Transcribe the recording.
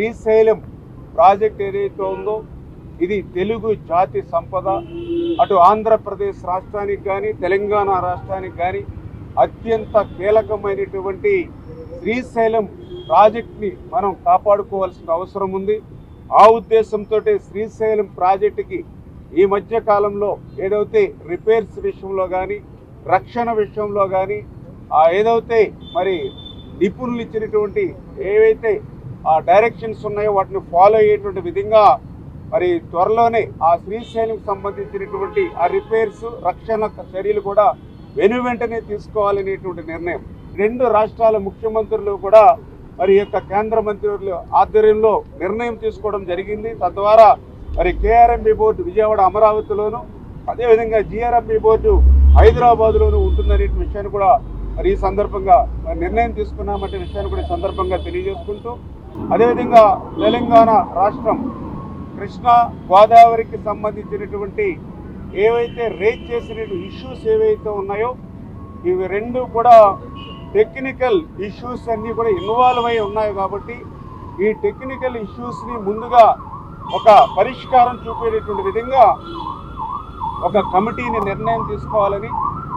Srisailam project ఏదైతే ఉందో ఇది తెలుగు జాతి సంపద. అటు ఆంధ్రప్రదేశ్ రాష్ట్రానికి కానీ తెలంగాణ రాష్ట్రానికి కానీ అత్యంత కీలకమైనటువంటి శ్రీశైలం ప్రాజెక్ట్ని మనం కాపాడుకోవాల్సిన అవసరం ఉంది. ఆ ఉద్దేశంతో శ్రీశైలం ప్రాజెక్టుకి ఈ మధ్య కాలంలో ఏదైతే రిపేర్స్ విషయంలో కానీ రక్షణ విషయంలో కానీ ఏదైతే మరి నిపుణులు ఇచ్చినటువంటి ఏవైతే డైరెక్షన్స్ ఉన్నాయో వాటిని ఫాలో అయ్యేటువంటి విధంగా మరి త్వరలోనే ఆ శ్రీశైలంకి సంబంధించినటువంటి ఆ రిపేర్స్ రక్షణ చర్యలు కూడా వెను వెంటనే తీసుకోవాలనేటువంటి నిర్ణయం. రెండు రాష్ట్రాల ముఖ్యమంత్రులు కూడా మరి యొక్క కేంద్ర మంత్రుల ఆధ్వర్యంలో నిర్ణయం తీసుకోవడం జరిగింది. తద్వారా మరి కేఆర్ఎంబి బోర్డు విజయవాడ అమరావతిలోను అదేవిధంగా జిఆర్ఎంబి బోర్డు హైదరాబాద్లోనూ ఉంటుందనే విషయాన్ని కూడా మరి ఈ సందర్భంగా మరి నిర్ణయం తీసుకున్నామంటే విషయాన్ని కూడా సందర్భంగా తెలియజేసుకుంటూ అదేవిధంగా తెలంగాణ రాష్ట్రం కృష్ణా గోదావరికి సంబంధించినటువంటి ఏవైతే రేజ్ చేసిన ఇష్యూస్ ఏవైతే ఉన్నాయో ఇవి రెండు కూడా టెక్నికల్ ఇష్యూస్ అన్నీ కూడా ఇన్వాల్వ్ అయి ఉన్నాయి కాబట్టి ఈ టెక్నికల్ ఇష్యూస్ని ముందుగా ఒక పరిష్కారం చూపేటటువంటి విధంగా ఒక కమిటీని నిర్ణయం తీసుకోవాలని